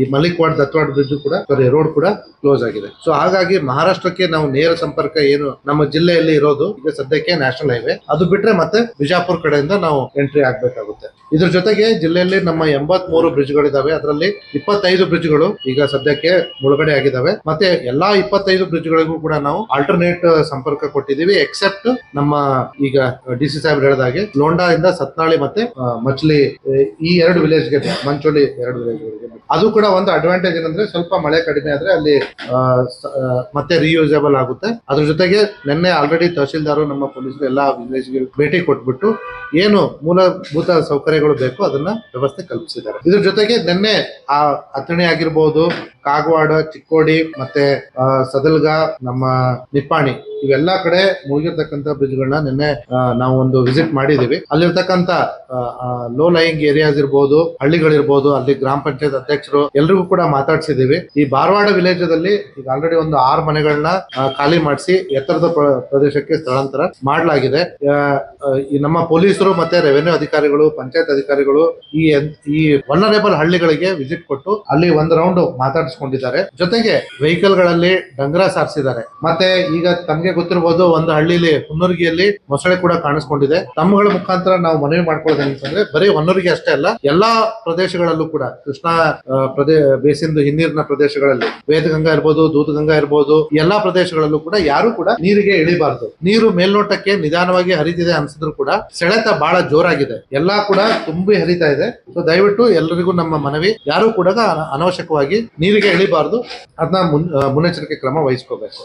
ಈ ಮಲಿಕ್ವಾಡ್ ದತ್ವಾಡ್ ಬ್ರಿಡ್ಜ್ ಕೂಡ sorry road ಕೂಡ ಕ್ಲೋಸ್ ಆಗಿದೆ. ಸೊ ಹಾಗಾಗಿ ಮಹಾರಾಷ್ಟ್ರಕ್ಕೆ ನಾವು ನೇರ ಸಂಪರ್ಕ ಏನು ನಮ್ಮ ಜಿಲ್ಲೆಯಲ್ಲಿ ಇರೋದು ಈಗ ಸದ್ಯಕ್ಕೆ ನ್ಯಾಷನಲ್ ಹೈವೇ ಅದು ಬಿಟ್ರೆ ಮತ್ತೆ ಬಿಜಾಪುರ್ ಕಡೆಯಿಂದ ನಾವು ಎಂಟ್ರಿ ಆಗ್ಬೇಕಾಗುತ್ತೆ. ಇದ್ರ ಜೊತೆಗೆ ಜಿಲ್ಲೆಯಲ್ಲಿ ನಮ್ಮ ಎಂಬತ್ ಮೂರು ಬ್ರಿಡ್ಜ್ಗಳಿದಾವೆ. ಅದರಲ್ಲಿ ಇಪ್ಪತ್ತೈದು ಬ್ರಿಡ್ಜ್ಗಳು ಈಗ ಸದ್ಯಕ್ಕೆ ಮುಳುಗಡೆ ಆಗಿದಾವೆ. ಮತ್ತೆ ಎಲ್ಲಾ ಇಪ್ಪತ್ತೈದು ಬ್ರಿಡ್ಜ್ ಗಳಿಗೂ ಕೂಡ ನಾವು ಆಲ್ಟರ್ನೇಟ್ ಸಂಪರ್ಕ ಕೊಟ್ಟಿದೀವಿ ಎಕ್ಸೆಪ್ಟ್ ನಮ್ಮ ಈಗ ಡಿ ಸಿ ಸಾಹೇಬ್ ಹೇಳಿದಾಗೆ ಲೋಂಡಾ ಇಂದ ಸತ್ನಾಳಿ ಮತ್ತೆ ಮಚ್ಲಿ ಈ ಎರಡು ವಿಲೇಜ್ಗೆ, ಮಂಚೋಳಿ ಎರಡು ವಿಲೇಜ್ಗಳಿಗೆ ಅದು ಕೂಡ ಒಂದು ಅಡ್ವಾಂಟೇಜ್ ಏನಂದ್ರೆ ಸ್ವಲ್ಪ ಮಳೆ ಕಡಿಮೆ ಆದ್ರೆ ಅಲ್ಲಿ ಮತ್ತೆ ರಿಯೂಸೇಬಲ್ ಆಗುತ್ತೆ. ಅದ್ರ ಜೊತೆಗೆ ನಿನ್ನೆ ಆಲ್ರೆಡಿ ತಹಶೀಲ್ದಾರು ನಮ್ಮ ಪೊಲೀಸರು ಎಲ್ಲಾ ವಿಲೇಜ್ಗೆ ಭೇಟಿ ಕೊಟ್ಬಿಟ್ಟು ಏನು ಮೂಲಭೂತ ಸೌಕರ್ಯಗಳು ಬೇಕು ಅದನ್ನ ವ್ಯವಸ್ಥೆ ಕಲ್ಪಿಸಿದ್ದಾರೆ. ಇದ್ರ ಜೊತೆಗೆ ನಿನ್ನೆ, ಆ, ಅಥಣಿ ಆಗಿರ್ಬೋದು ಕಾಗವಾಡ, ಚಿಕ್ಕೋಡಿ ಮತ್ತೆ ಸದಲ್ಗ, ನಮ್ಮ ನಿಪ್ಪಾಣಿ ಇವೆಲ್ಲಾ ಕಡೆ ಮುಗಿರ್ತಕ್ಕಂತ ಬ್ರಿಡ್ಜ್ಗಳನ್ನ ನಿನ್ನೆ ನಾವು ಒಂದು ವಿಸಿಟ್ ಮಾಡಿದೀವಿ. ಅಲ್ಲಿರ್ತಕ್ಕಂತ ಲೋ ಲೈಯಿಂಗ್ ಏರಿಯಾಸ್ ಇರ್ಬೋದು, ಹಳ್ಳಿಗಳಿರ್ಬೋದು, ಅಲ್ಲಿ ಗ್ರಾಮ ಪಂಚಾಯತ್ ಅಧ್ಯಕ್ಷರು ಎಲ್ರಿಗೂ ಕೂಡ ಮಾತಾಡ್ಸಿದೀವಿ. ಈ ಬಾರವಾಡ ವಿಲೇಜ್ ಅಲ್ಲಿ ಈಗ ಆಲ್ರೆಡಿ ಒಂದು ಆರು ಮನೆಗಳನ್ನ ಖಾಲಿ ಮಾಡಿಸಿ ಎತ್ತರದ ಪ್ರ- ಪ್ರದೇಶಕ್ಕೆ ಸ್ಥಳಾಂತರ ಮಾಡಲಾಗಿದೆ. ಈ ನಮ್ಮ ಪೊಲೀಸರು ಮತ್ತೆ ರೆವೆನ್ಯೂ ಅಧಿಕಾರಿಗಳು, ಪಂಚಾಯತ್ ಅಧಿಕಾರಿಗಳು ಈ ಈ ವನರೇಬಲ್ ಹಳ್ಳಿಗಳಿಗೆ ವಿಸಿಟ್ ಕೊಟ್ಟು ಅಲ್ಲಿ ಒಂದು ರೌಂಡ್ ಮಾತಾಡಿಸ್ಕೊಂಡಿದ್ದಾರೆ ಜೊತೆಗೆ ವೆಹಿಕಲ್ಗಳಲ್ಲಿ ಡಂಗ್ರ ಸಾರಿಸಿದ್ದಾರೆ. ಮತ್ತೆ ಈಗ ತಮಗೆ ಗೊತ್ತಿರಬಹುದು ಒಂದು ಹಳ್ಳಿಲಿ ಹುನ್ನೂರ್ಗಿಯಲ್ಲಿ ಮೊಸಳೆ ಕೂಡ ಕಾಣಿಸ್ಕೊಂಡಿದೆ. ತಮ್ಮಗಳ ಮುಖಾಂತರ ನಾವು ಮನವಿ ಮಾಡ್ಕೊಳ್ಳೋದಂತಂದ್ರೆ ಬರೀ ಹೊನ್ನೂರಿಗೆ ಅಷ್ಟೇ ಅಲ್ಲ, ಎಲ್ಲಾ ಪ್ರದೇಶಗಳಲ್ಲೂ ಕೂಡ, ಕೃಷ್ಣಾ ಪ್ರದೇ, ಬೇಸಿಂದು ಹಿನ್ನೀರಿನ ಪ್ರದೇಶಗಳಲ್ಲಿ, ವೇದಗಂಗಾ ಇರ್ಬೋದು, ದೂತಗಂಗಾ ಇರ್ಬೋದು, ಎಲ್ಲಾ ಪ್ರದೇಶಗಳಲ್ಲೂ ಕೂಡ ಯಾರು ಕೂಡ ನೀರಿಗೆ ಇಳಿಬಾರದು. ನೀರು ಮೇಲ್ನೋಟಕ್ಕೆ ನಿಧಾನವಾಗಿ ಹರಿತಿದೆ ಅನ್ಸಿದ್ರು ಕೂಡ ಸೆಳೆತ ಬಹಳ ಜೋರಾಗಿದೆ. ಎಲ್ಲಾ ಕೂಡ ತುಂಬಿ ಹರಿತಾ ಇದೆ. ಸೊ ದಯವಿಟ್ಟು ಎಲ್ಲರಿಗೂ ನಮ್ಮ ಮನವಿ, ಯಾರು ಕೂಡ ಅನವಶ್ಯಕವಾಗಿ ನೀರಿಗೆ ಇಳಿಬಾರ್ದು ಅದನ್ನ ಮುನ್- ಮುನ್ನೆಚ್ಚರಿಕೆ ಕ್ರಮ ವಹಿಸ್ಕೋಬೇಕು.